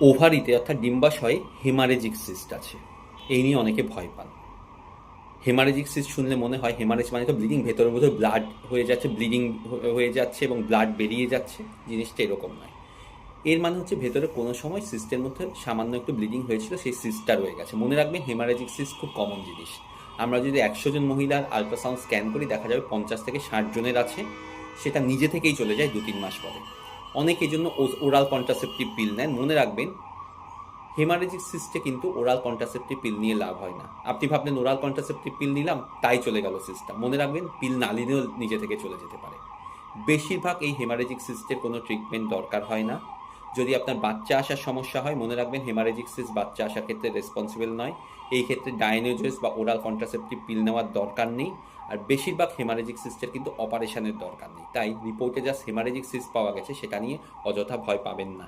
ওভারিতে অর্থাৎ ডিম্বাশয়ে haemorrhagic cyst আছে। এই নিয়ে অনেকে ভয় পান। হেমারেজিক সিস্ট শুনলে মনে হয়, হেমারেজ মানে তো ব্লিডিং ভেতরে ভেতরে ব্লাড হয়ে যাচ্ছে, ব্লিডিং হয়ে যাচ্ছে এবং ব্লাড বেরিয়ে যাচ্ছে, জিনিসটা এরকম নয়। এর মানে হচ্ছে ভেতরে কোনো সময় সিস্টের মধ্যে সামান্য একটু ব্লিডিং হয়েছিল, সেই সিস্টটা রয়ে গেছে। মনে রাখবেন হেমারেজিক সিস্ট খুব কমন জিনিস। আমরা যদি একশো জন মহিলার আলট্রাসাউন্ড স্ক্যান করি, দেখা যাবে পঞ্চাশ থেকে ষাট জনের আছে। সেটা নিজে থেকেই চলে যায় দু তিন মাস পরে। অনেকে জন্য ওরাল কন্ট্রাসেপটিভ পিল নেন। মনে রাখবেন, হেমারেজিক সিস্টে কিন্তু ওরাল কন্ট্রাসেপটিভ পিল নিয়ে লাভ হয় না। আপনি ভাবলেন ওরাল কন্ট্রাসেপটিভ পিল নিলাম, তাই চলে গেল সিস্টেম মনে রাখবেন পিল না নিলেও নিজে থেকে চলে যেতে পারে। বেশিরভাগ এই হেমারেজিক সিস্টের কোনো ট্রিটমেন্ট দরকার হয় না। যদি আপনার বাচ্চা আসার সমস্যা হয়, মনে রাখবেন হেমারেজিক্সিস বাচ্চা আসার ক্ষেত্রে রেসপন্সিবল নয়। এই ক্ষেত্রে ডায়নোজেস বা ওরাল কন্ট্রাসেপটিভ পিল নেওয়ার দরকার নেই। আর বেশিরভাগ হেমারেজিক সিস্টের কিন্তু অপারেশনের দরকার নেই। তাই রিপোর্টে যা হেমারেজিক সিস্ট পাওয়া গেছে, সেটা নিয়ে অযথা ভয় পাবেন না।